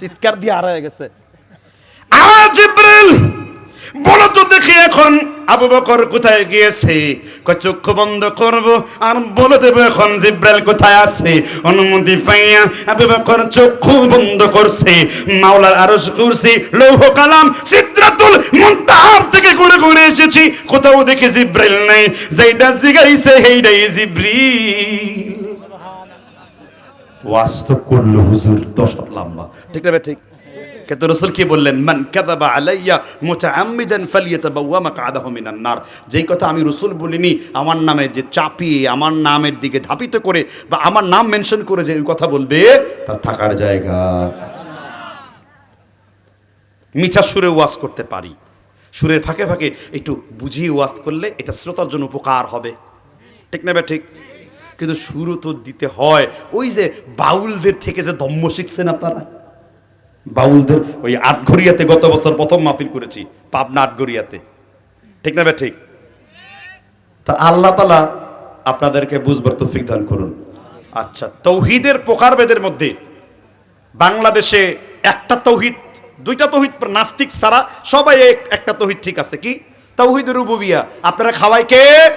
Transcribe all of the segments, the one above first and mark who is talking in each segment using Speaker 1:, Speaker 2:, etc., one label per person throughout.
Speaker 1: চিৎকার দিয়ে আর হয়ে গেছে।
Speaker 2: আজ জিব্রিল, বলো তো দেখি এখন আবু বকর কোথায় গিয়েছে? চক্ষু বন্ধ করব আর বলে দেবো এখন জিব্রাইল কোথায় আছে? অনুমতি পাইয়া আবু বকর চক্ষু বন্ধ করছে, মাওলার আরশ কুরসি লৌহ কালাম, সিদ্রাতুল মুনতাহার থেকে ঘুরে ঘুরে এসেছি। কোথাও দেখি জিব্রাইল নাই যেইটা জিগাইছে সেইটাই জিব্রিল। বাস্তব করল হুজুর, দশ লম্বা।
Speaker 1: ঠিক না ঠিক।
Speaker 2: কিন্তু রসুল কি বললেন? মান কাযাবা আলাইয়া মুতাআম্মিদান ফালিয়াতাবাওয়া মাকআদাহু মিনান নার। যেই কথা আমি রসুল বলিনি, আমার নামে যে চাপিয়ে, আমার নামের দিকে ধাপিত করে বা আমার নাম মেনশন করে যে কথা বলবে তার থাকার জায়গা। মিঠা সুরে ওয়াজ করতে পারি। সুরের ফাঁকে ফাঁকে একটু বুঝিয়ে ওয়াজ করলে এটা শ্রোতার জন্য উপকার হবে। ঠিক না ঠিক। কিন্তু সুরও তো দিতে হয়। ওই যে বাউলদের থেকে যে দম্ম শিখছেন আপনারা? বাউলদের ওই আটঘরিয়াতে গত বছর প্রথম মাহফিল করেছি, পাবনা আটঘরিয়াতে ঠিক না বে ঠিক? তা আল্লাহ তালা আপনাদেরকে বুঝবার তৌফিক দান করুন। আচ্ছা তৌহিদের প্রকারভেদের মধ্যে বাংলাদেশে একটা তৌহিদ, দুইটা তৌহিদ নাস্তিক ছাড়া সবাই এক- একটা তৌহিদ ঠিক আছে। কি? তৌহিদের রুবুবিয়া। আপনারা খাওয়াই কে?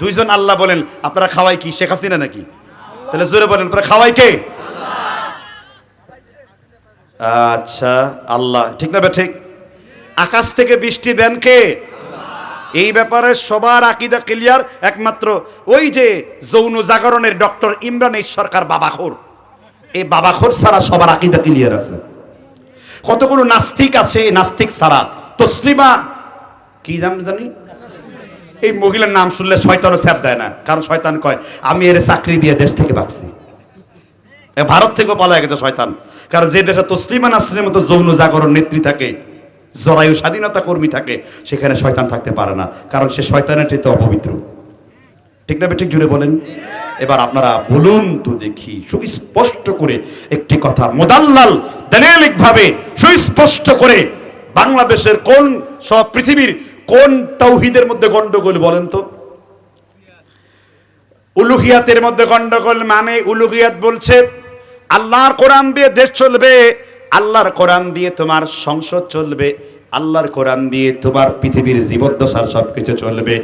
Speaker 2: দুইজন আল্লাহ বলেন, আপনারা খাওয়াই কি, শেখ হাসিনা নাকি? তাহলে জোরে বলেন, আপনারা খাওয়াই কে? আচ্ছা আল্লাহ, ঠিক না ঠিক? আকাশ থেকে বৃষ্টি দেন কে? এই ব্যাপারে সবার আকিদা ক্লিয়ার, একমাত্র ওই যে যৌন জাগরণের ডক্টর ইমরান এই সরকার বাবাখোর। এই বাবাখোর ছাড়া সবার আকিদা ক্লিয়ার আছে। কতগুলো নাস্তিক আছে নাস্তিক ছাড়া? তসলিমা, কি জানি? এই মহিলার নাম শুনলে শয়তানও স্যাপ দেয় না। কারণ শয়তান কয়, আমি এর চাকরি দিয়ে দেশ থেকে ভাগছি। ভারত থেকেও পালায় গেছে শয়তান। কারণ যে দেশে তসলিমা নাসরিনের মতো যৌন জাগরণ নেত্রী থাকে, জরায়ু স্বাধীনতা কর্মী থাকে, সেখানে শয়তান থাকতে পারে না। কারণ সে শয়তানের চাইতে অপবিত্র। ঠিক না ঠিক জুড়ে বলেন? এবার আপনারা বলুন তো দেখি, সুস্পষ্ট করে একটি কথা। মোদাল্লাল দালিলিক ভাবে সুস্পষ্ট করে বাংলাদেশের কোন সব পৃথিবীর কোন তৌহিদের মধ্যে গন্ডগোল বলেন তো? উলুহিয়াতের মধ্যে গন্ডগোল মানে উলুহিয়াত বলছে, আল্লাহর কোরআন দিয়ে দেশ চলবে, আল্লাহর কোরআন দিয়ে তোমার সংসদ চলবে, আল্লাহর কোরআন দিয়ে তোমার পৃথিবীর জীবদ্দশার সবকিছু চলবে।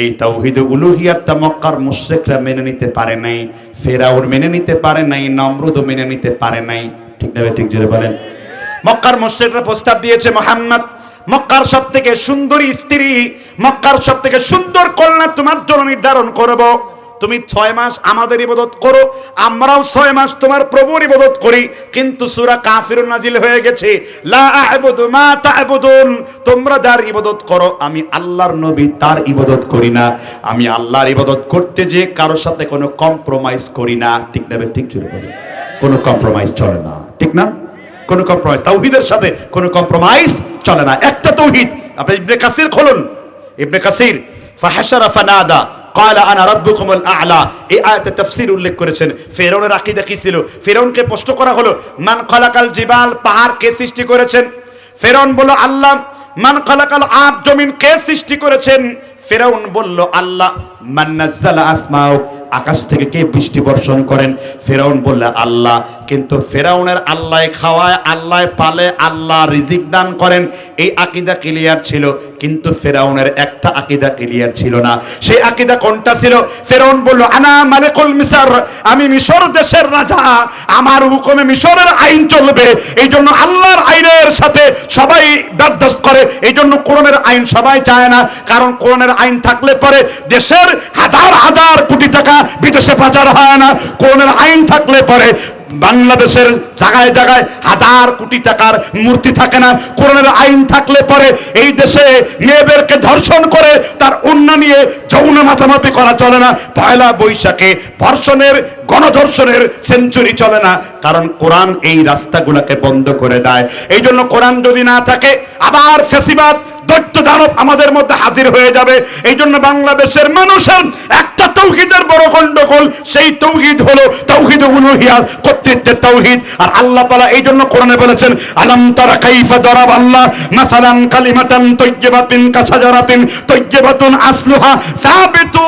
Speaker 2: এই তাওহিদ উলুহিয়াতটা মক্কার মুশরিকরা মেনে নিতে পারে নাই, ফেরাউন মেনে নিতে পারে নাই নমরুদও মেনে নিতে পারে নাই। ঠিক না ঠিক জোরে বলেন? মক্কার মুশরিকরা প্রস্তাব দিয়েছে, মোহাম্মদ মক্কার সব থেকে সুন্দরী স্ত্রী, মক্কার সব থেকে সুন্দর কন্যা তোমার জন্য নির্ধারণ করব। তুমি ছয় মাস আমাদের ইবাদত করো, আমরাও ছয় মাস তোমার প্রভুর ইবাদত করি। কিন্তু সূরা কাফিরুন নাজিল হয়ে গেছে। লা আ'বুদু মা তা'বুদুন। তোমরা যার ইবাদত করো, আমি আল্লাহর নবী তার ইবাদত করি না। আমি আল্লাহর ইবাদত করতে যে কারোর সাথে কোনো কম্প্রোমাইজ করি না। ঠিক না ঠিক বলি কোনো কম্প্রোমাইজ চলে না। ঠিক না? কোনো কম্প্রোমাইজ তাওহিদের সাথে কোনো কম্প্রোমাইজ চলে না। একটা তৌহিদ, আপনি ইবনে কাসির খুলুন। ইবনে কাসির ফাহাসারা ফানাদা কালা আনা রব্বুকুমুল আলা। এই আয়াতে তাফসীর উল্লেখ করেছেন। ফেরাউনের আকীদা কি ছিল? ফেরাউনকে প্রশ্ন করা হলো, মান খালাকাল জিবাল, পাহাড় কে সৃষ্টি করেছেন? ফেরাউন বলল, আল্লাহ, মান খালাকাল আব, জমিন কে সৃষ্টি করেছেন? ফেরাউন বলল, আল্লাহ, মান নাজ্জালা আসমাউক আকাশ থেকে কে বৃষ্টি বর্ষণ করেন? ফেরাউন বললে, আল্লাহ। কিন্তু ফেরাউনের আল্লাহ খাওয়ায়, আল্লাহ পালে, আল্লাহ রিজিক দান করেন। এই আকিদা ক্লিয়ার ছিল, কিন্তু ফেরাউনের একটা আকিদা ক্লিয়ার ছিল না। সেই আকিদা কোনটা ছিল? ফেরাউন বলল, আনা মালিকুল মিসর, আমি মিশর দেশের রাজা। আমার হুকুমে মিশরের আইন চলবে। এই জন্য আল্লাহর আইনের সাথে বরদাস্ত করে এই জন্য কোরআনের আইন সবাই চায় না। কারণ কোরআনের আইন থাকলে পরে দেশের হাজার হাজার কোটি টাকা বিদেশে পাচার হয় না। কোরআনের আইন থাকলে পরে বাংলাদেশের জায়গায় জায়গায় হাজার কোটি টাকার মূর্তি থাকে না, কোরআনের আইন থাকলে পরে এই দেশে মেয়েদেরকে ধর্ষণ করে তার অন্য নিয়ে যৌন মাতামাতি করা চলে না, পয়লা বৈশাখে ধর্ষণের, গণধর্ষণের সেঞ্চুরি চলে না, কারণ কোরআন এই রাস্তাগুলোকে বন্ধ করে দেয়। এই জন্য কোরআন যদি না থাকে, আবার ফেসিবাদ, দৈত্য আমাদের মধ্যে হাজির হয়ে যাবে। এই জন্য বাংলাদেশের মানুষের একটা তৌহিদের বড় গন্ডগোল, সেই তৌহিদ হলো তৌহিদ উলুহিয়াত কর্তৃত্বের তৌহিদ। আর আল্লাহ তাআলা এই জন্য কোরআনে বলেছেন, আলাম তারা কাইফা দরাব আল্লাহ মাসালান কালিমাতান তৈয়্যিবাতিন কাশাজারাতিন তৈয়্যিবাতুন আসলুহা সাবিতু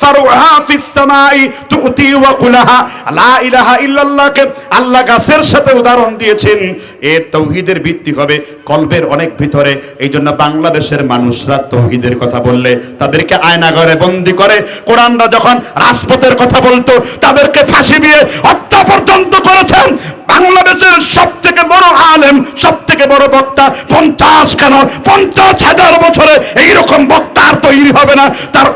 Speaker 2: ফারুহা ফিস সামাই তুতি ওয়া কুলাহা। লা ইলাহা ইল্লাল্লাহকে আল্লাহ গাছের সাথে উদাহরণ দিয়েছেন। এ তৌহিদের ভিত্তি হবে কলবের অনেক ভিতরে। এই জন্য বাংলাদেশের মানুষরা তৌহিদের কথা বললে তাদেরকে আয়নাঘরে বন্দি করে কোরআনরা যখন রাজপথের কথা বলতো, তাদেরকে ফাঁসি দিয়ে হত্যা পর্যন্ত করেছেন। বাংলাদেশের সব থেকে বড় আলেম সব থেকে বড় বক্তা পঞ্চাশ কেন? পঞ্চাশ হাজার বছরে এইরকম বক্তা আর তৈরি হবে না। তার